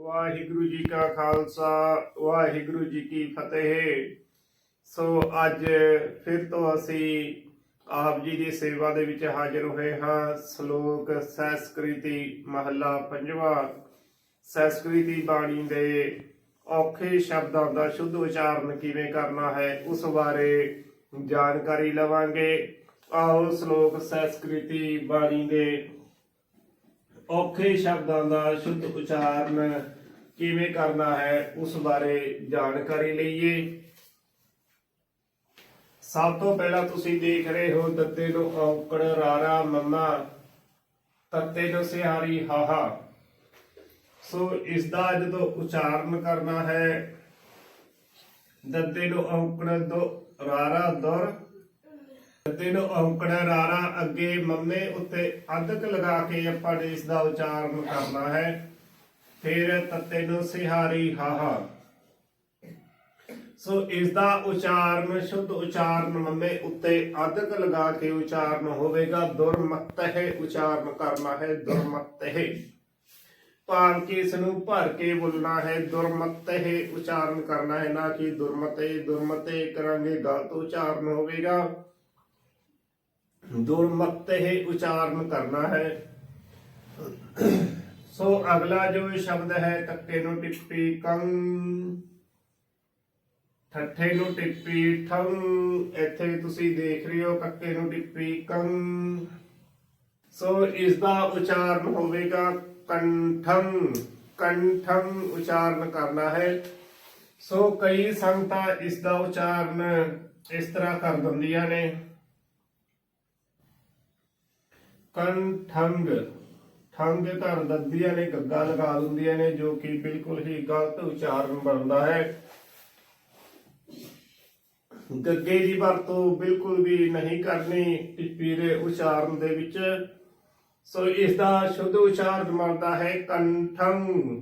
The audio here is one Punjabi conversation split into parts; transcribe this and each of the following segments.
ਵਾਹਿਗੁਰੂ ਜੀ ਕਾ ਖਾਲਸਾ, ਵਾਹਿਗੁਰੂ ਜੀ ਕੀ ਫਤਿਹ। ਸੋ ਅੱਜ ਫਿਰ ਤੋਂ ਅਸੀਂ ਆਪ ਜੀ ਦੀ ਸੇਵਾ ਦੇ ਵਿੱਚ ਹਾਜ਼ਰ ਹੋਏ ਹਾਂ। ਸ਼ਲੋਕ ਸੰਸਕ੍ਰਿਤੀ, ਮਹੱਲਾ ਪੰਜਵਾਂ। ਸੰਸਕ੍ਰਿਤੀ ਬਾਣੀ ਦੇ ਔਖੇ ਸ਼ਬਦਾਂ ਦਾ ਸ਼ੁੱਧ ਉਚਾਰਨ ਕਿਵੇਂ ਕਰਨਾ ਹੈ, ਉਸ ਬਾਰੇ ਜਾਣਕਾਰੀ ਲਵਾਂਗੇ। ਆਓ ਸ਼ਲੋਕ ਸੰਸਕ੍ਰਿਤੀ ਬਾਣੀ ਦੇ ਔਖੇ ਸ਼ਬਦਾਂ ਦਾ ਸ਼ੁੱਧ ਉਚਾਰਨ ਕਿਵੇਂ ਕਰਨਾ ਹੈ, ਉਸ ਬਾਰੇ ਜਾਣਕਾਰੀ ਲਈਏ। ਸਭ ਤੋਂ ਪਹਿਲਾਂ ਤੁਸੀਂ ਦੇਖ ਰਹੇ ਹੋ ਦੱਤੇ ਨੂੰ ਔਕੜ, ਰਾਰਾ, ਮੰਮਾ, ਤੱਤੇ ਨੂੰ ਸਿਹਾਰੀ, ਹਾਹਾ। ਸੋ ਇਸ ਦਾ ਜਦੋਂ ਉਚਾਰਨ ਕਰਨਾ ਹੈ। ਦੱਤੇ ਨੂੰ ਔਕੜ, ਦੋ, ਰਾਰਾ, ਦੁਰ ਤੇ ਨੂੰ ਰਾਰਾ ਅੱਗੇ ਮੰਮੇ ਉੱਤੇ ਅਧਕ ਲਗਾ ਕੇ ਆਪਾਂ ਨੇ ਇਸ ਦਾ ਉਚਾਰਨ ਕਰਨਾ ਹੈ। ਫਿਰ ਤੱਤੇ ਨੂੰ ਸਿਹਾਰੀ ਹਾਹਾ। ਸੋ ਇਸ ਦਾ ਉਚਾਰਨ, ਸ਼ੁੱਧ ਉਚਾਰਨ ਮੰਮੇ ਉੱਤੇ ਅਧਕ ਲਗਾ ਕੇ ਉਚਾਰਨ ਹੋਵੇਗਾ। ਦੁਰਮਤਹਿ ਉਚਾਰਨ ਕਰਨਾ ਹੈ, ਦੁਰਮਤਹਿ। ਭਾਵ ਕਿ ਇਸ ਨੂੰ ਭਰ ਕੇ ਬੋਲਣਾ ਹੈ, ਦੁਰਮਤਹਿ ਉਚਾਰਨ ਕਰਨਾ ਹੈ, ਨਾ ਕਿ ਦੁਰਮਤੇ ਦੁਰਮਤੇ ਕਰਾਂਗੇ, ਗਲਤ ਉਚਾਰਨ ਹੋਵੇਗਾ। ਦੁਰਮਤਹਿ ਉਚਾਰਨ ਕਰਨਾ ਹੈ। ਸੋ ਅਗਲਾ ਜੋ ਸ਼ਬਦ ਹੈ ਟੱਕੇ ਨੂੰ ਟਿੱਪੀ ਕੰ ਠੱਠੇ ਨੂੰ ਟਿੱਪੀ ਠੰ ਇੱਥੇ ਤੁਸੀਂ ਦੇਖ ਰਹੇ ਹੋ ਕੱਕੇ ਨੂੰ ਟਿੱਪੀ ਕੰ ਸੋ ਇਸ ਦਾ ਉਚਾਰਨ ਹੋਵੇਗਾ ਕੰਠੰ ਕੰਠੰ ਉਚਾਰਨ ਕਰਨਾ ਹੈ। ਸੋ ਕਈ ਸੰਗਤਾਂ ਇਸ ਦਾ ਉਚਾਰਨ ਇਸ ਤਰ੍ਹਾਂ ਕਰ ਦਿੰਦੀਆਂ ਨੇ। ਕੰਠੰਗ। ਠੰਗ ਧਰ ਦੱਦੀਆਂ ਨੇ ਗੱਗਾ ਲਗਾ ਦਿੰਦੀਆਂ ਨੇ, ਜੋ ਕਿ ਬਿਲਕੁਲ ਹੀ ਗਲਤ ਉਚਾਰਨ ਬਣਦਾ ਹੈ। ਗੱਗੇ ਦੀ ਵਰਤੋਂ ਬਿਲਕੁਲ ਵੀ ਨਹੀਂ ਕਰਨੀ ਟਿੱਪੀ ਦੇ ਉਚਾਰਨ ਦੇ ਵਿੱਚ। ਸੋ ਇਸ ਦਾ ਸ਼ੁੱਧ ਉਚਾਰਨ ਬਣਦਾ ਹੈ ਕੰਠੰ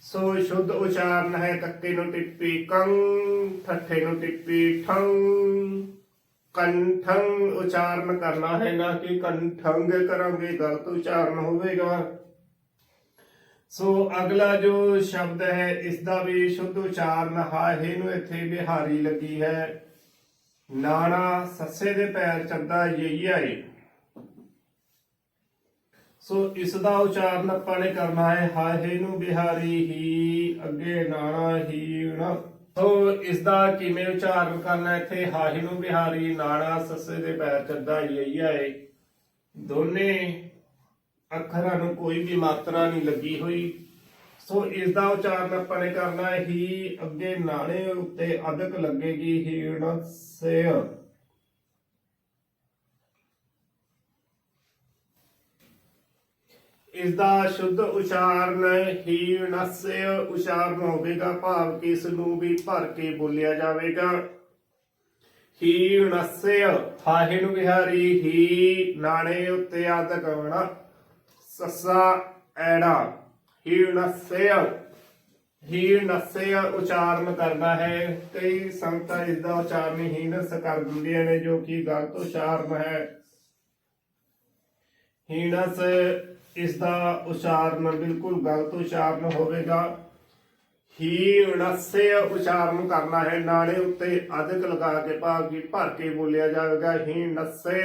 ਸੋ ਸ਼ੁੱਧ ਉਚਾਰਨ ਹੈ ਕੱਕੇ ਨੂੰ ਟਿੱਪੀ ਕੰ ਠੱਠੇ ਨੂੰ ਟਿੱਪੀ ਠੰ ਕੰਠੰ ਉਚਾਰਨ ਕਰਨਾ ਹੈ ਨਾ ਕਿ ਕੰਠੰਗ ਕਰਾਂਗੇ, ਗਲਤ ਉਚਾਰਨ ਹੋਵੇਗਾ। ਸੋ ਅਗਲਾ ਜੋ ਸ਼ਬਦ ਹੈ ਇਸ ਦਾ ਵੀ ਸ਼ੁੱਧ ਉਚਾਰਨ ਹਾਹੇ ਨੂੰ ਇੱਥੇ ਬਿਹਾਰੀ ਲੱਗੀ ਹੈ। ਨਾਣਾ ਸੱਸੇ ਦੇ ਪੈਰ ਚੱਦਾ ਯਈ ਸੋ ਇਸ ਦਾ ਉਚਾਰਨ ਆਪਾਂ ਨੇ ਕਰਨਾ ਹੈ ਹਾਹੇ ਨੂੰ ਬਿਹਾਰੀ ਹੀ, ਅੱਗੇ ਨਾਣਾ ਹੀ, ਨਾ। ਸੋ ਇਸ ਦਾ ਕਿਵੇਂ ਉਚਾਰਨ ਕਰਨਾ ਇੱਥੇ? ਹਾਹੇ ਨੂੰ ਬਿਹਾਰੀ ਨਾਣਾ ਸੱਸੇ ਦੇ ਪੈਰ ਚੱਦਾ ਯਈ ਆਏ। ਦੋਨੇ ਅੱਖਰਾਂ ਨੂੰ ਕੋਈ ਵੀ ਮਾਤਰਾ ਨਹੀਂ ਲੱਗੀ ਹੋਈ। ਸੋ ਇਸ ਦਾ ਉਚਾਰਨ ਆਪਾਂ ਨੇ ਕਰਨਾ ਹੀ ਅੱਗੇ ਨਾਣੇ ਉੱਤੇ ਅਦਕ ਲੱਗੇਗੀ ਹੀਣ ਸੇ ਇਸ ਦਾ ਸ਼ੁੱਧ ਉਚਾਰਨ ਹੀ ਨਸਯ ਉਚਾਰਨ ਹੋਵੇਗਾ, ਭਾਵ ਕਿ ਇਸ ਨੂੰ ਵੀ ਭਰ ਕੇ ਬੋਲਿਆ ਜਾਵੇਗਾ। ਹੀ ਨਸਯ ਹਾਹੇ ਨੂੰ ਵਿਹਾਰੀ, ਹੀ ਨਾਣੇ ਉੱਤੇ ਆਦਕ ਹੋਣਾ, ਸੱਸਾ ਐੜਾ। ਹੀ ਨਸਯ ਹੀਰ ਨਸੇ ਉਚਾਰਨ ਕਰਦਾ ਹੈ। ਕਈ ਸੰਤਾਂ ਇਸ ਦਾ ਉਚਾਰਨ ਹੀਨਸ ਕਰ ਦਿੰਦੀਆਂ ਨੇ, ਜੋ ਕਿ ਗਲਤ ਉਚਾਰਨ ਹੈ। ਹੀਣਸ, ਇਸ ਦਾ ਉਚਾਰਨ ਬਿਲਕੁਲ ਗਲਤ ਉਚਾਰਨ ਹੋਵੇਗਾ। ਹੀਣਸੇ ਉਚਾਰਨ ਕਰਨਾ ਹੈ, ਨਾਲੇ ਉੱਤੇ ਅਧਿਕ ਲਗਾ ਕੇ ਭਾਵ ਕੀ ਭਰ ਕੇ ਬੋਲਿਆ ਜਾਵੇਗਾ, ਹੀਣਸੇ।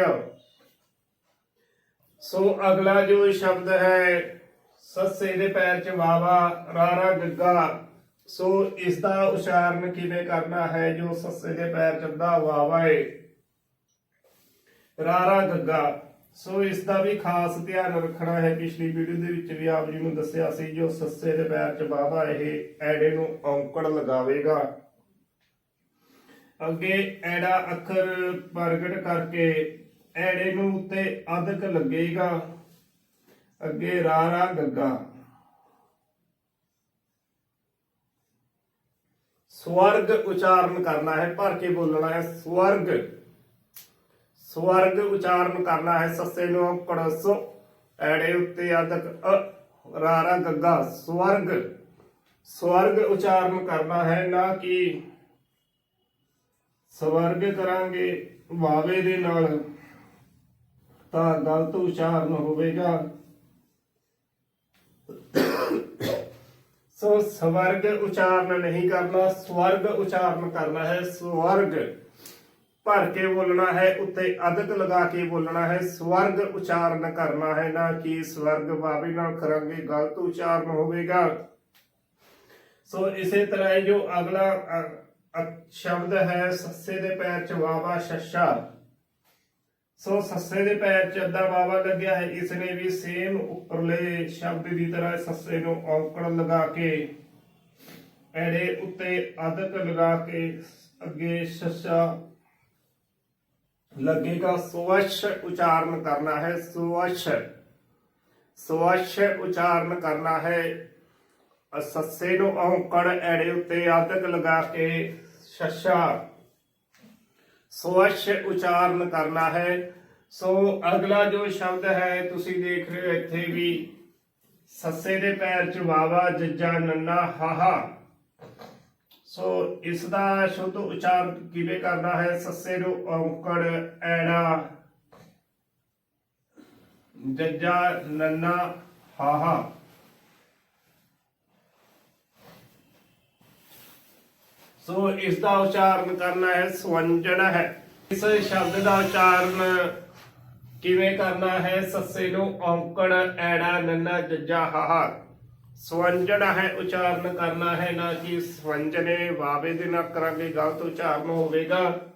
ਸੋ ਅਗਲਾ ਜੋ ਸ਼ਬਦ ਹੈ, ਸੱਸੇ ਦੇ ਪੈਰ ਚ ਵਾਵਾ ਰਾਰਾ ਗੱਗਾ। ਸੋ ਇਸ ਦਾ ਉਚਾਰਨ ਕਿਵੇਂ ਕਰਨਾ ਹੈ, ਜੋ ਸੱਸੇ ਦੇ ਪੈਰ ਚ ਦਾ ਵਾਵਾ ਹੈ ਰਾਰਾ ਗੱਗਾ। ਸੋ ਇਸ ਦਾ ਵੀ ਖਾਸ ਧਿਆਨ ਰੱਖਣਾ ਹੈ ਪਿਛਲੀ ਵੀਡੀਓ ਦੇ ਵਿੱਚ ਵੀ ਆਪ ਜੀ ਨੂੰ ਦੱਸਿਆ ਸੀ, ਜੋ ਸੱਸੇ ਦੇ ਪੈਰ 'ਚ ਬਾਵਾ ਇਹ ਐੜੇ ਨੂੰ ਔਂਕੜ ਲਗਾਵੇਗਾ। ਅੱਗੇ ਐੜਾ ਅੱਖਰ ਪ੍ਰਗਟ ਕਰਕੇ ਐੜੇ ਨੂੰ ਉੱਤੇ ਅਧਕ ਲੱਗੇਗਾ। ਅੱਗੇ ਰਾਰਾ ਗੱਗਾ। ਸਵਰਗ ਉਚਾਰਨ ਕਰਨਾ ਹੈ, ਭਰ ਕੇ ਬੋਲਣਾ ਹੈ, ਸਵਰਗ। ਸਵਰਗ ਉਚਾਰਨ ਕਰਨਾ ਹੈ ਸੱਸੇ ਨੂੰ ਕੜਸ, ਐੜੇ ਉੱਤੇ ਅਦਕ, ਅ, ਰਾਰਾ ਗੱਗਾ, ਸਵਰਗ। ਸਵਰਗ ਉਚਾਰਨ ਕਰਨਾ ਹੈ ਨਾ ਕਿ ਸਵਰਗ ਕਰਾਂਗੇ ਵਾਵੇ ਦੇ ਨਾਲ, ਤਾਂ ਗਲਤ ਉਚਾਰਨ ਹੋਵੇਗਾ। ਸੋ ਸਵਰਗ ਉਚਾਰਨ ਨਹੀਂ ਕਰਨਾ, ਸਵਰਗ ਉਚਾਰਨ ਕਰਨਾ ਹੈ ਸਵਰਗ। ਭਰ ਕੇ ਬੋਲਣਾ ਹੈ, ਉੱਤੇ ਅਦਕ ਲਗਾ ਕੇ ਬੋਲਣਾ ਹੈ, ਸਵਰਗ ਉਚਾਰਨ ਕਰਨਾ ਹੈ, ਨਾ ਕਿ ਸਵਰਗ ਬਾਬੇ ਨਾਲ ਕਰਾਂਗੇ ਗਲਤ ਉਚਾਰਨ ਹੋਵੇਗਾ। ਸੋ ਇਸੇ ਤਰ੍ਹਾਂ ਜੋ ਅਗਲਾ ਸ਼ਬਦ ਹੈ, ਸੱਸੇ ਦੇ ਪੈਰ ਚ ਵਾਵਾ ਸ਼ੱਸ਼ਾ। ਸੋ ਸੱਸੇ ਦੇ ਪੈਰ ਚ ਅੱਧਾ ਵਾਵਾ ਲੱਗਿਆ ਹੈ ਇਸ ਨੇ ਵੀ ਸੇਮ ਉੱਪਰਲੇ ਸ਼ਬਦ ਦੀ ਤਰ੍ਹਾਂ ਸੱਸੇ ਨੂੰ ਔਂਕੜ ਲਗਾ ਕੇ, ਐੜੇ ਉੱਤੇ ਅਦਕ ਲਗਾ ਕੇ ਅੱਗੇ ਸ਼ੱਸ਼ਾ ਲੱਗੇਗਾ ਸਵਸ਼ ਉਚਾਰਨ ਕਰਨਾ ਹੈ ਸਵਸ਼ ਸਵਸ਼ ਉਚਾਰਨ ਕਰਨਾ ਹੈ। ਸੱਸੇ ਨੂੰ ਔਂਕੜ ਐੜੇ ਉੱਤੇ ਆਦਕ ਲਗਾ ਕੇ ਸ਼ਸ਼ਾ। ਸਵਸ਼ ਉਚਾਰਨ ਕਰਨਾ ਹੈ। ਸੋ ਅਗਲਾ ਜੋ ਸ਼ਬਦ ਹੈ, ਤੁਸੀਂ ਦੇਖ ਰਹੇ ਹੋ ਇੱਥੇ ਵੀ, ਸੱਸੇ ਦੇ ਪੈਰ ਚ ਵਾਵਾ ਜੱਜਾ ਨੰਨਾ, ਹਾਹਾ। ਸੋ ਇਸ ਦਾ ਸ਼ੁੱਧ ਉਚਾਰਨ ਕਿਵੇਂ ਕਰਨਾ ਹੈ? ਸੱਸੇ ਨੂੰ ਔਂਕੜ, ਐੜਾ। ਜੱਜਾ, ਨੰਨਾ, ਹਾਹਾ। ਸੋ ਇਸ ਦਾ ਉਚਾਰਨ ਕਰਨਾ ਹੈ ਸਵੰਜਨ ਹੈ। ਇਸ ਸ਼ਬਦ ਦਾ ਉਚਾਰਨ ਕਿਵੇਂ ਕਰਨਾ ਹੈ? ਸੱਸੇ ਨੂੰ ਔਂਕੜ, ਐੜਾ, ਨੰਨਾ, ਜੱਜਾ, ਹਾਹਾ। ਸਵੰਜਣਾ ਹੈ ਉਚਾਰਨ ਕਰਨਾ ਹੈ, ਨਾ ਕਿ ਸਵੰਜਨੇ ਵਾਵੇ ਦੇ ਨਾਲ ਕਰਾਂਗੇ, ਗਲਤ ਉਚਾਰਨ ਹੋਵੇਗਾ।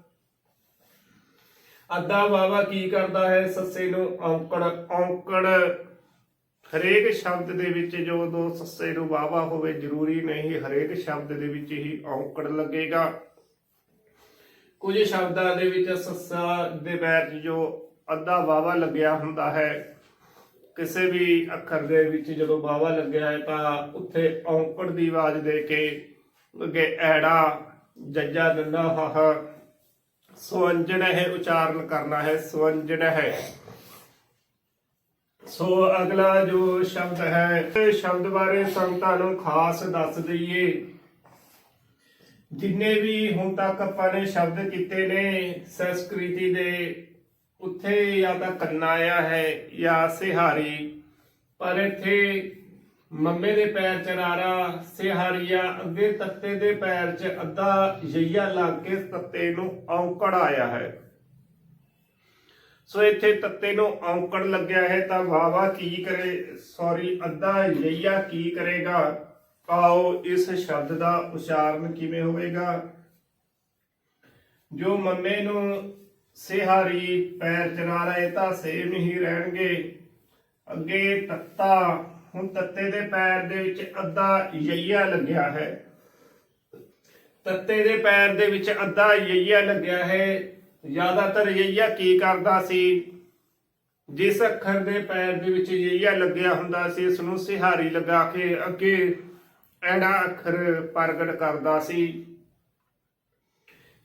ਅੱਧਾ ਵਾਵਾ ਕੀ ਕਰਦਾ ਹੈ? ਸੱਸੇ ਨੂੰ ਔਂਕੜ ਔਂਕੜ। ਹਰੇਕ ਸ਼ਬਦ ਦੇ ਵਿੱਚ ਜੋ ਦੋ ਸੱਸੇ ਨੂੰ ਵਾਵਾ ਹੋਵੇ, ਜ਼ਰੂਰੀ ਨਹੀਂ, ਹਰੇਕ ਸ਼ਬਦ ਦੇ ਵਿੱਚ ਹੀ ਔਂਕੜ ਲੱਗੇਗਾ। ਕੁਝ ਸ਼ਬਦਾਂ ਦੇ ਵਿੱਚ ਸੱਸਾ ਦੇ ਪੈਰ ਜੋ ਅੱਧਾ ਵਾਵਾ ਲੱਗਿਆ ਹੁੰਦਾ ਹੈ। ਕਿਸੇ ਵੀ ਅੱਖਰ ਦੇ ਵਿੱਚ ਜਦੋਂ ਵਾਵਾ ਲੱਗਿਆ ਹੈ ਤਾਂ ਉੱਥੇ ਔਂਕੜ ਦੀ ਆਵਾਜ਼ ਦੇ ਕੇ ਅੱਗੇ ਐੜਾ, ਜੱਜਾ ਦੰਦਾ ਹਹ ਸਵੰਜਨ ਹੈ ਉਚਾਰਨ ਕਰਨਾ ਹੈ ਸਵੰਜਨ ਹੈ। ਸੋ ਅਗਲਾ ਜੋ ਸ਼ਬਦ ਹੈ, ਇਹ ਸ਼ਬਦ ਬਾਰੇ ਸੰਗਤਾਂ ਨੂੰ ਖਾਸ ਦੱਸ ਦਈਏ। ਜਿੰਨੇ ਵੀ ਹੁਣ ਤੱਕ ਆਪਾਂ ਨੇ ਸ਼ਬਦ ਕੀਤੇ ਨੇ ਸੰਸਕ੍ਰਿਤੀ ਦੇ ਉੱਥੇ ਜਾਂ ਤਾਂ ਕੰਨਾ ਆਇਆ ਹੈ ਜਾਂ ਸਿਹਾਰੀ। ਪਰ ਇੱਥੇ ਮੰਮੇ ਦੇ ਪੈਰ ਚ ਰਾਰਾ ਸਿਹਾਰੀਆ ਅੱਗੇ ਤੱਤੇ ਦੇ ਪੈਰ ਚ ਅੱਧਾ ਯਈਆ ਲੱਗ ਕੇ ਤੱਤੇ ਨੂੰ ਔਂਕੜ ਆਇਆ ਹੈ। ਸੋ ਇੱਥੇ ਤੱਤੇ ਨੂੰ ਔਂਕੜ ਲੱਗਿਆ ਹੈ ਤਾਂ ਵਾਵਾ ਕੀ ਕਰੇ? ਸੌਰੀ, ਅੱਧਾ ਯਈਆ ਕੀ ਕਰੇਗਾ? ਆਓ ਇਸ ਸ਼ਬਦ ਦਾ ਉਚਾਰਨ ਕਿਵੇਂ ਹੋਵੇਗਾ? ਜੋ ਮੰਮੇ ਨੂੰ ਸਿਹਾਰੀ ਪੈਰ ਚਲਾ ਰਹੇ ਤਾਂ ਸੇਮ ਹੀ ਰਹਿਣਗੇ। ਅੱਗੇ ਤੱਤਾ, ਹੁਣ ਤੱਤੇ ਦੇ ਪੈਰ ਦੇ ਵਿੱਚ ਅੱਧਾ ਯਈਆ ਲੱਗਿਆ ਹੈ। ਤੱਤੇ ਦੇ ਪੈਰ ਦੇ ਵਿੱਚ ਅੱਧਾ ਯਈਆ ਲੱਗਿਆ ਹੈ। ਜ਼ਿਆਦਾਤਰ ਯਈਆ ਕੀ ਕਰਦਾ ਸੀ? ਜਿਸ ਅੱਖਰ ਦੇ ਪੈਰ ਦੇ ਵਿੱਚ ਯਈਆ ਲੱਗਿਆ ਹੁੰਦਾ ਸੀ ਇਸ ਨੂੰ ਸਿਹਾਰੀ ਲਗਾ ਕੇ ਅੱਗੇ ਐੜਾ ਅੱਖਰ ਪ੍ਰਗਟ ਕਰਦਾ ਸੀ।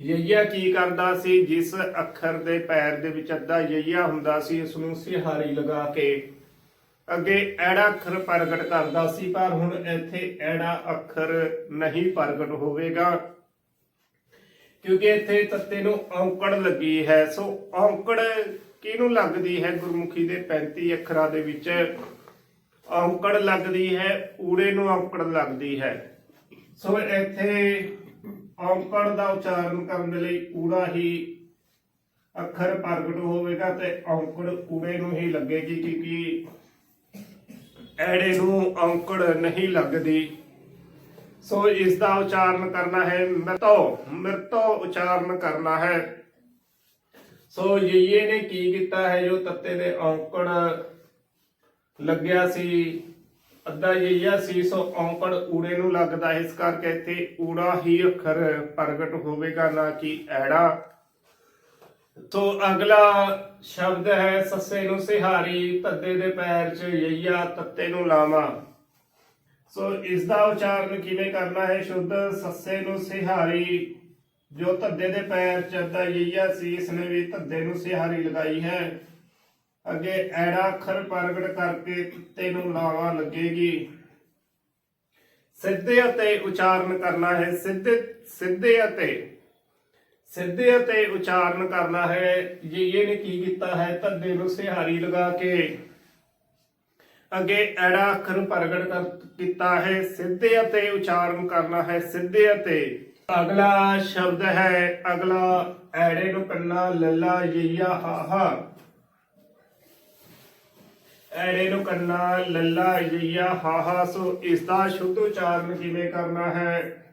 ਯਈਆ ਕੀ ਕਰਦਾ ਸੀ? ਜਿਸ ਅੱਖਰ ਦੇ ਪੈਰ ਦੇ ਵਿੱਚ ਅੱਧਾ ਯਈਆ ਹੁੰਦਾ ਸੀ, ਇਸ ਨੂੰ ਸਿਹਾਰੀ ਲਗਾ ਕੇ ਅੱਗੇ ਐੜਾ ਅੱਖਰ ਪ੍ਰਗਟ ਕਰਦਾ ਸੀ, ਪਰ ਹੁਣ ਇੱਥੇ ਐੜਾ ਅੱਖਰ ਨਹੀਂ ਪ੍ਰਗਟ ਹੋਵੇਗਾ। ਕਿਉਂਕਿ ਇੱਥੇ ਤੱਤੇ ਨੂੰ ਔਂਕੜ ਲੱਗੀ ਹੈ। ਸੋ ਔਂਕੜ ਕਿਹਨੂੰ ਲੱਗਦੀ ਹੈ? ਗੁਰਮੁਖੀ ਦੇ 35 ਅੱਖਰਾਂ ਦੇ ਵਿੱਚ ਔਂਕੜ ਲੱਗਦੀ ਹੈ, ਊੜੇ ਨੂੰ ਔਂਕੜ ਲੱਗਦੀ ਹੈ। ਸੋ ਇੱਥੇ ਔਂਕੜ ਦਾ ਉਚਾਰਨ ਕਰਨ ਲਈ ਊੜਾ ਹੀ ਅੱਖਰ ਪ੍ਰਗਟ ਹੋਵੇਗਾ ਤੇ ਔਂਕੜ ਊੜੇ ਨੂੰ ਹੀ ਲੱਗੇਗੀ ਕਿਉਂਕਿ ਐੜੇ ਨੂੰ ਔਂਕੜ ਨਹੀਂ ਲੱਗਦੀ। ਸੋ ਇਸ ਦਾ ਉਚਾਰਨ ਕਰਨਾ ਹੈ ਮਿਰਤੋ, ਮ੍ਰਿਤੋ ਉਚਾਰਨ ਕਰਨਾ ਹੈ। ਸੋ ਯਈਏ ਨੇ ਕੀ ਕੀਤਾ ਹੈ? ਜੋ ਤੱਤੇ ਦੇ ਔਂਕੜ ਲੱਗਿਆ ਸੀ ਅੱਧਾ ਯਈਆ ਸੀ ਔਂਕੜ ਊੜੇ ਨੂੰ ਲੱਗਦਾ ਇਸ ਕਰਕੇ ਇੱਥੇ ਊੜਾ ਹੀ ਅੱਖਰ ਪ੍ਰਗਟ ਹੋਵੇਗਾ ਨਾ ਕਿ ਐੜਾ। ਤੋ ਅਗਲਾ ਸ਼ਬਦ ਹੈ, ਸੱਸੇ ਨੂੰ ਸਿਹਾਰੀ ਤੱਦੇ ਦੇ ਪੈਰ 'ਚ ਯਈਆ, ਤੱਤੇ ਨੂੰ ਲਾਵਾ। ਸੋ ਇਸ ਦਾ ਉਚਾਰਨ ਕਿਵੇਂ ਕਰਨਾ ਹੈ? ਸ਼ੁੱਧ ਸੱਸੇ ਨੂੰ ਸਿਹਾਰੀ, ਜੋ ਧੱਦੇ ਦੇ ਪੈਰ ਚ ਅੱਧਾ ਯਈਆ ਸੀ, ਇਸ ਨੇ ਵੀ ਧੱਦੇ ਨੂੰ ਸਿਹਾਰੀ ਲਗਾਈ ਹੈ। ਅੱਗੇ ਐੜਾ ਅੱਖਰ ਪ੍ਰਗਟ ਕਰਕੇ ਤੱਤੇ ਨੂੰ ਲਾਵਾ ਲੱਗੇਗੀ। ਸਿੱਧੇ ਅਤੇ ਉਚਾਰਨ ਕਰਨਾ ਹੈ, ਸਿੱਧੇ ਸਿੱਧੇ ਅਤੇ ਸਿੱਧੇ ਅਤੇ ਉਚਾਰਨ ਕਰਨਾ ਹੈ। ਯਈਏ ਨੇ ਕੀ ਕੀਤਾ ਹੈ, ਧੱਦੇ ਨੂੰ ਸਿਹਾਰੀ ਲਗਾ ਕੇ ਅੱਗੇ ਐੜਾ ਅੱਖਰ ਪ੍ਰਗਟ ਕਰ ਕੀਤਾ ਹੈ, ਸਿੱਧੇ ਅਤੇ ਉਚਾਰਨ ਕਰਨਾ ਹੈ, ਸਿੱਧੇ ਅਤੇ। ਅਗਲਾ ਸ਼ਬਦ ਹੈ, ਅਗਲਾ ਐੜੇ ਨੂੰ ਕੰਨਾ, ਲੱਲਾ, ਯਈਆ ਹਾਹਾ ਐੜੇ ਨੂੰ ਕੰਨਾ ਲੱਲਾ ਯਈਆ ਹਾਹਾ, ਸੋ ਇਸ ਦਾ ਸ਼ੁੱਧ ਉਚਾਰਨ ਕਿਵੇਂ ਕਰਨਾ ਹੈ?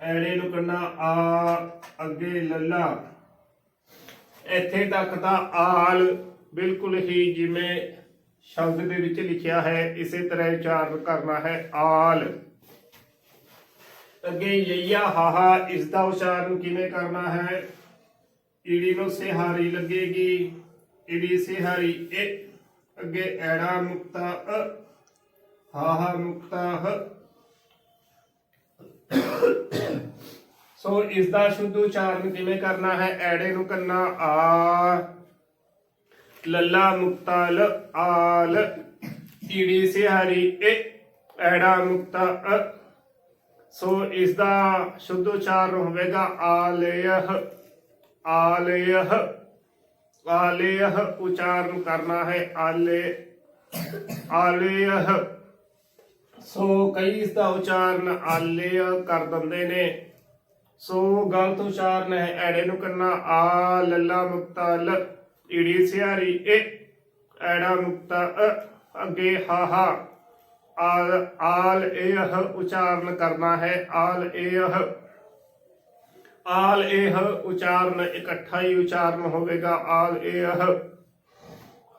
ਐੜੇ ਨੂੰ ਕੰਨਾ, ਆ, ਅੱਗੇ ਲੱਲਾ। ਇੱਥੇ ਤੱਕ ਤਾਂ ਆਲ ਬਿਲਕੁਲ ਹੀ ਜਿਵੇਂ ਸ਼ਬਦ ਦੇ ਵਿੱਚ ਲਿਖਿਆ ਹੈ, ਇਸੇ ਤਰ੍ਹਾਂ ਉਚਾਰਨ ਕਰਨਾ ਹੈ, ਆਲ। ਅੱਗੇ ਯਈਆ ਹਾਹਾ ਇਸ ਦਾ ਉਚਾਰਨ ਕਿਵੇਂ ਕਰਨਾ ਹੈ? ਈੜੀ ਨੂੰ ਸਿਹਾਰੀ ਲੱਗੇਗੀ। ਈੜੀ ਸਿਹਾਰੀ ਏ। ਅੱਗੇ ਐੜਾ ਮੁਕਤਾ ਅ, ਹਾਹਾ ਮੁਕਤਾ ਹ। ਸੋ ਇਸ ਦਾ ਸ਼ੁੱਧ ਉਚਾਰਨ ਕਿਵੇਂ ਕਰਨਾ ਹੈ? ਐੜੇ ਨੂੰ ਕਰਨਾ ਆ, ਲੱਲਾ ਮੁਕਤਾ ਲ ਆਲ ਈੜੀ ਸਿਹਾਰੀ ਏ, ਐੜਾ ਮੁਕਤਾ ਅ। ਸੋ ਇਸ ਦਾ ਸ਼ੁੱਧ ਉਚਾਰਨ ਹੋਵੇਗਾ ਆਲਯਹ ਆਲਯਹ ਆਲਯਹ ਉਚਾਰਨ ਕਰਨਾ ਹੈ, ਆਲੇ ਆਲਯਹ ਸੋ ਕਈ ਇਸ ਦਾ ਉਚਾਰਨ ਆਲਯ ਕਰ ਦਿੰਦੇ ਨੇ। ਸੋ ਗਲਤ ਉਚਾਰਨ ਹੈ, ਐੜੇ ਨੂੰ ਕਰਨਾ ਆ, ਲੱਲਾ ਮੁਕਤਾ ਲ, ਈੜੀ ਸਿਆਰੀ ਏ, ਐੜਾ ਮੁਕਤਾ ਅੱਗੇ ਹਾ ਹਾ। ਆਲ ਆਲ ਇਹ ਉਚਾਰਨ ਕਰਨਾ ਹੈ, ਆਲ ਇਹ ਆਲ ਇਹ ਉਚਾਰਨ ਇਕੱਠਾ ਹੀ ਉਚਾਰਨ ਹੋਵੇਗਾ, ਆਲ ਇਹ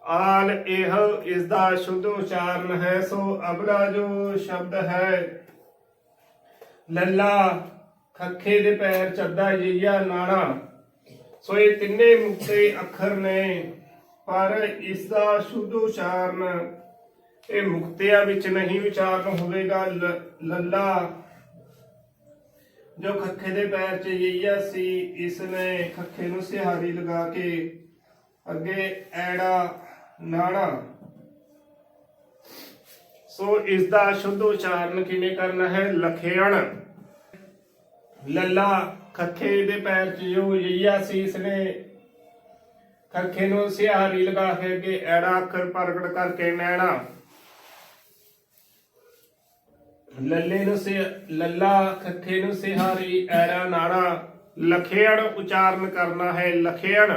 ਆਲ ਇਹ ਇਸ ਦਾ ਸ਼ੁੱਧ ਉਚਾਰਨ ਹੈ, ਸੋ ਅਗਲਾ ਜੋ ਸ਼ਬਦ ਹੈ, ਲੱਲਾ ਖੱਖੇ ਦੇ ਪੈਰ ਚੱਦਾ ਜਈਆ ਨਾਣਾ। ਸੋ ਇਹ ਤਿੰਨੇ ਮੁਕਤੇ ਅੱਖਰ ਨੇ, ਪਰ ਇਸ ਦਾ ਸ਼ੁੱਧ ਉਚਾਰਨ ਇਹ ਮੁਕਤਿਆਂ ਵਿੱਚ ਨਹੀਂ ਉਚਾਰਨ ਹੋਵੇਗਾ ਲੱਲਾ ਜੋ ਖੱਖੇ ਦੇ ਪੈਰ 'ਚ ਜਈਆ ਸੀ, ਇਸ ਨੇ ਖੱਖੇ ਨੂੰ ਸਿਹਾਰੀ ਲਗਾ ਕੇ ਅੱਗੇ ਐੜਾ ਨਾਣਾ ਸੋ ਇਸ ਦਾ ਸ਼ੁੱਧ ਉਚਾਰਨ ਕਿਵੇਂ ਕਰਨਾ ਹੈ? ਲਖੇਣ ਲੱਲਾ ਖੱਖੇ ਦੇ ਪੈਰ 'ਚ ਜੋ ਜਈਆ ਸੀ, ਇਸ ਨੇ ਖੱਖੇ ਨੂੰ ਸਿਹਾਰੀ ਲਗਾ ਕੇ ਅੱਗੇ ਐੜਾ ਅੱਖਰ ਪ੍ਰਗਟ ਕਰਕੇ ਨੈਣਾ। ਲੱਲੇ ਨੂੰ ਸੇ, ਲੱਲਾ ਖੱਖੇ ਨੂੰ ਸਿਹਾਰੀ ਐੜਾ ਨਾੜਾ ਲਖੇਣ ਉਚਾਰਨ ਕਰਨਾ ਹੈ ਲਖੇਣ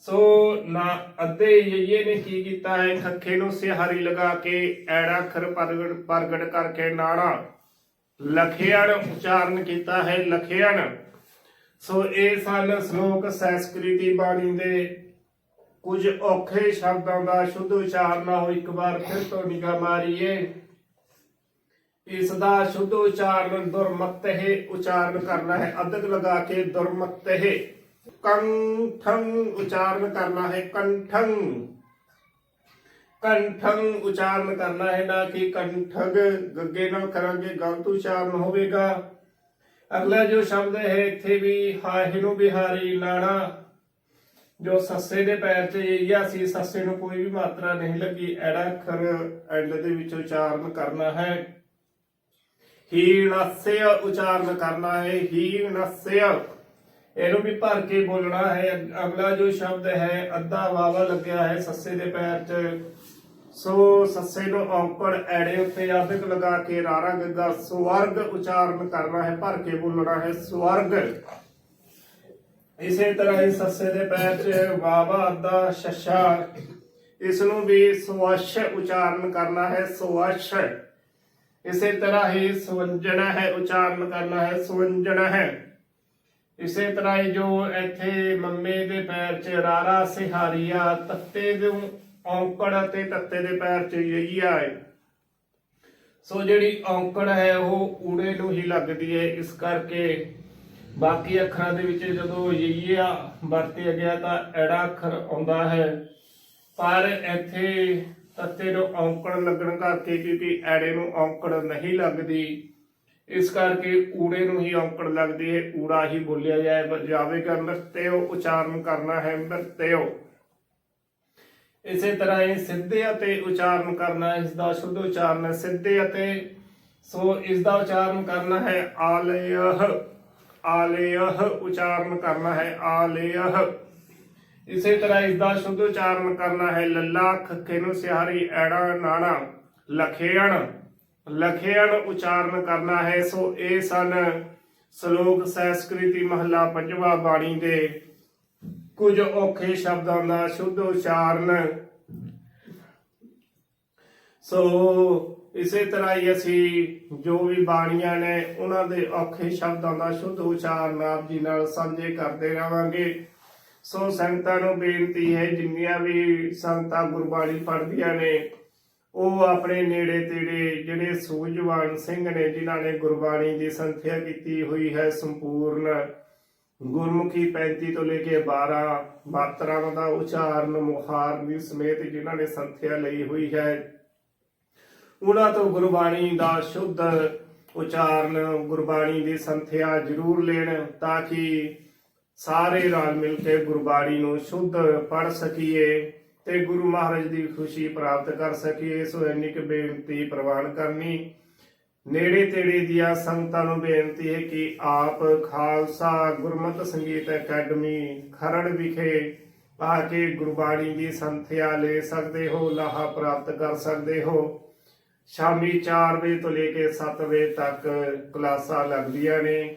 ਸੋ ਨਾ ਅੱਧੇ ਯਈਏ ਨੇ ਕੀ ਕੀਤਾ ਹੈ? ਖੱਖੇ ਨੂੰ ਸਿਹਾਰੀ ਲਗਾ ਕੇ ਐੜਾ ਅੱਖਰ ਪ੍ਰਗਟ ਪ੍ਰਗਟ ਕਰਕੇ ਨਾੜਾ ਲਖੇਣ ਉਚਾਰਨ ਕੀਤਾ ਹੈ ਲਖੇਣ ਸੋ ਇਹ ਸਨ ਸ਼ਲੋਕ ਸੰਸਕ੍ਰਿਤੀ ਬਾਣੀ ਦੇ ਕੁਝ ਔਖੇ ਸ਼ਬਦਾਂ ਦਾ ਸ਼ੁੱਧ ਉਚਾਰਨ। ਹੋ ਇੱਕ ਵਾਰ ਫਿਰ ਤੋਂ ਨਿਗਾਹ ਮਾਰੀਏ। ਇਸ ਦਾ ਸ਼ੁੱਧ ਉਚਾਰਨ ਦੁਰਮਤਹਿ ਉਚਾਰਨ ਕਰਨਾ ਹੈ ਅਦਕ ਲਗਾ ਕੇ ਦੁਰਮਤਹਿ। ਕੰਠੰ ਉਚਾਰਨ ਕਰਨਾ ਹੈ, ਕੰਠੰ। ਕੰਠੰ ਉਚਾਰਨ ਕਰਨਾ ਹੈ, ਨਾ ਕਿ ਕੰਠਗ, ਗੱਗੇ ਨਾਲ ਕਰਾਂਗੇ, ਗਲਤ ਉਚਾਰਨ ਹੋਵੇਗਾ। ਅਗਲਾ ਜੋ ਸ਼ਬਦ ਹੈ, ਇੱਥੇ ਵੀ ਹਾਹੇ ਬਿਹਾਰੀ ਲਾਣਾ ਜੋ ਸੱਸੇ ਦੇ ਪੈਰ ਤੇ ਇਹ ਸੀ ਸੱਸੇ ਨੂੰ ਕੋਈ ਵੀ ਮਾਤਰਾ ਨਹੀਂ ਲੱਗੀ, ਐੜਾ ਅੱਖਰ ਐਂਡ ਦੇ ਵਿੱਚ ਉਚਾਰਨ ਕਰਨਾ ਹੈ। ਹੀਣਸਯ ਉਚਾਰਨ ਕਰਨਾ ਹੈ ਹੀਣਸਯ ਇਹਨੂੰ ਵੀ ਭਰ ਕੇ ਬੋਲਣਾ ਹੈ, ਅਗਲਾ ਜੋ ਸ਼ਬਦ ਹੈ, ਅੱਧਾ ਵਾਵਾ ਲੱਗਿਆ ਹੈ ਸੱਸੇ ਦੇ ਪੈਰ 'ਚ। ਸੋ ਸੱਸੇ ਨੂੰ ਔਂਕੜ ਐੜੇ ਉੱਤੇ ਅਧਿਕ ਲਗਾ ਕੇ ਰਾਰਾ ਗੱਗਾ ਸਵਰਗ ਉਚਾਰਨ ਕਰਨਾ ਹੈ, ਭਰ ਕੇ ਬੋਲਣਾ ਹੈ ਸਵਰਗ। ਇਸੇ ਤਰ੍ਹਾਂ ਹੀ ਸੱਸੇ ਦੇ ਪੈਰ 'ਚ ਵਾਵਾ ਅੱਧਾ ਸ਼ਸ਼ਾ। ਇਸ ਨੂੰ ਵੀ ਸਵਾਸ਼ ਉਚਾਰਨ ਕਰਨਾ ਹੈ ਸਵਾਸ਼ ਇਸੇ ਤਰ੍ਹਾਂ ਹੀ ਸਵੰਜਣਾ ਹੈ, ਉਚਾਰਨ ਕਰਨਾ ਹੈ, ਸਵੰਜਣਾ ਹੈ। ਇਸੇ ਤਰ੍ਹਾਂ ਹੀ ਜੋ ਇੱਥੇ ਮੰਮੇ ਦੇ ਪੈਰ 'ਚ ਰਾਰਾ ਸਿਹਾਰੀਆ, ਤੱਤੇ ਦੇ ਔਂਕੜ ਅਤੇ ਤੱਤੇ ਦੇ ਪੈਰ 'ਚ ਯਈਆ ਹੈ ਸੋ ਜਿਹੜੀ ਔਂਕੜ ਹੈ, ਉਹ ਊੜੇ ਨੂੰ ਹੀ ਲੱਗਦੀ ਹੈ ਇਸ ਕਰਕੇ ਬਾਕੀ ਅੱਖਰਾਂ ਦੇ ਵਿੱਚ ਜਦੋਂ ਯਈਆ ਵਰਤਿਆ ਗਿਆ ਤਾਂ ਐੜਾ ਅੱਖਰ ਆਉਂਦਾ ਹੈ। ਪਰ ਇੱਥੇ ਤੱਤੇ ਨੂੰ ਔਂਕੜ ਲੱਗਣ ਕਰਕੇ ਕਿਉਂਕਿ ਐੜੇ ਨੂੰ ਔਂਕੜ ਨਹੀਂ ਲੱਗਦੀ। ਇਸ ਕਰਕੇ ਊੜੇ ਨੂੰ ਹੀ ਔਂਕੜ ਲੱਗਦੀ ਹੈ। ਊੜਾ ਹੀ ਬੋਲਿਆ ਜਾਏ ਜਾਵੇਗਾ ਮਰਤਿਓ ਉਚਾਰਨ ਕਰਨਾ ਹੈ ਮਰਤਿਓ ਇਸੇ ਤਰ੍ਹਾਂ ਹੀ ਸਿੱਧੇ ਅਤੇ ਉਚਾਰਨ ਕਰਨਾ ਇਸ ਦਾ ਸ਼ੁੱਧ ਉਚਾਰਨ ਹੈ। ਸਿੱਧੇ ਅਤੇ ਸੋ ਇਸ ਦਾ ਉਚਾਰਨ ਕਰਨਾ ਹੈ ਆਲਯਹ। ਆਲਯਹ ਉਚਾਰਨ ਕਰਨਾ ਹੈ। ਆਲਯਹ ਇਸੇ ਤਰ੍ਹਾਂ ਇਸ ਦਾ ਸ਼ੁੱਧ ਉਚਾਰਨ ਕਰਨਾ ਹੈ, ਲੱਲਾ ਖੱਕੇ ਨੂੰ ਸਿਹਾਰੀ ਐੜਾ ਨਾਣਾ ਲਖੇਣ ਲਖੇਣ ਉਚਾਰਨ ਕਰਨਾ ਹੈ। ਸੋ ਇਹ ਸਨ ਸ਼ਲੋਕ ਸੰਸਕ੍ਰਿਤੀ ਮਹੱਲਾ ਪੰਜਵਾਂ ਬਾਣੀ ਦੇ ਕੁਝ ਔਖੇ ਸ਼ਬਦਾਂ ਦਾ ਸ਼ੁੱਧ ਉਚਾਰਨ। ਸੋ ਇਸੇ ਤਰ੍ਹਾਂ ਹੀ ਅਸੀਂ ਜੋ ਵੀ ਬਾਣੀਆਂ ਨੇ, ਉਹਨਾਂ ਦੇ ਔਖੇ ਸ਼ਬਦਾਂ ਦਾ ਸ਼ੁੱਧ ਉਚਾਰਨ ਆਪ ਜੀ ਨਾਲ ਸਾਂਝੇ ਕਰਦੇ ਰਵਾਂਗੇ। ਸੋ ਸੰਗਤਾਂ ਨੂੰ ਬੇਨਤੀ ਹੈ, ਜਿੰਨੀਆਂ ਵੀ ਸੰਗਤਾਂ ਗੁਰਬਾਣੀ ਪੜ੍ਹਦੀਆਂ ਨੇ, ਉਹ ਆਪਣੇ ਨੇੜੇ ਤੇੜੇ ਜਿਹੜੇ ਸੂਝਵਾਨ ਸਿੰਘ ਨੇ, ਜਿਨ੍ਹਾਂ ਨੇ ਗੁਰਬਾਣੀ ਦੀ ਸੰਥਿਆ ਕੀਤੀ ਹੋਈ ਹੈ ਸੰਪੂਰਨ, ਗੁਰਮੁਖੀ 35 ਤੋਂ ਲੈ ਕੇ 12 ਮਾਤਰਾਵਾਂ ਦਾ ਉਚਾਰਨ ਮੁਹਾਰਨੀ ਸਮੇਤ ਜਿਨ੍ਹਾਂ ਨੇ ਸੰਥਿਆ ਲਈ ਹੋਈ ਹੈ। ਉਹਨਾਂ ਤੋਂ ਗੁਰਬਾਣੀ ਦਾ ਸ਼ੁੱਧ ਉਚਾਰਨ, ਗੁਰਬਾਣੀ ਦੀ ਸੰਥਿਆ ਜ਼ਰੂਰ ਲੈਣ, ਤਾਂ ਕਿ ਸਾਰੇ ਰਲ ਮਿਲ ਕੇ ਗੁਰਬਾਣੀ ਨੂੰ ਸ਼ੁੱਧ ਪੜ ਸਕੀਏ ਤੇ ਗੁਰੂ ਮਹਾਰਾਜ ਦੀ ਖੁਸ਼ੀ ਪ੍ਰਾਪਤ ਕਰ ਸਕੀਏ, ਸੋ ਇੰਨੀ ਕੁ ਬੇਨਤੀ ਪ੍ਰਵਾਨ ਕਰਨੀ। ਨੇੜੇ ਤੇੜੇ ਦੀਆਂ ਸੰਗਤਾਂ ਨੂੰ ਬੇਨਤੀ ਹੈ ਕਿ ਆਪ ਖਾਲਸਾ ਗੁਰਮਤਿ ਸੰਗੀਤ ਅਕੈਡਮੀ ਖਰੜ ਵਿਖੇ ਆ ਕੇ ਗੁਰਬਾਣੀ ਦੀ ਸੰਥਿਆ ਲੈ ਸਕਦੇ ਹੋ, ਲਾਹਾ ਪ੍ਰਾਪਤ ਕਰ ਸਕਦੇ ਹੋ। ਸ਼ਾਮੀ 4 ਵਜੇ ਤੋਂ ਲੈ ਕੇ 7 ਵਜੇ ਤੱਕ ਕਲਾਸਾਂ ਲੱਗਦੀਆਂ ਨੇ।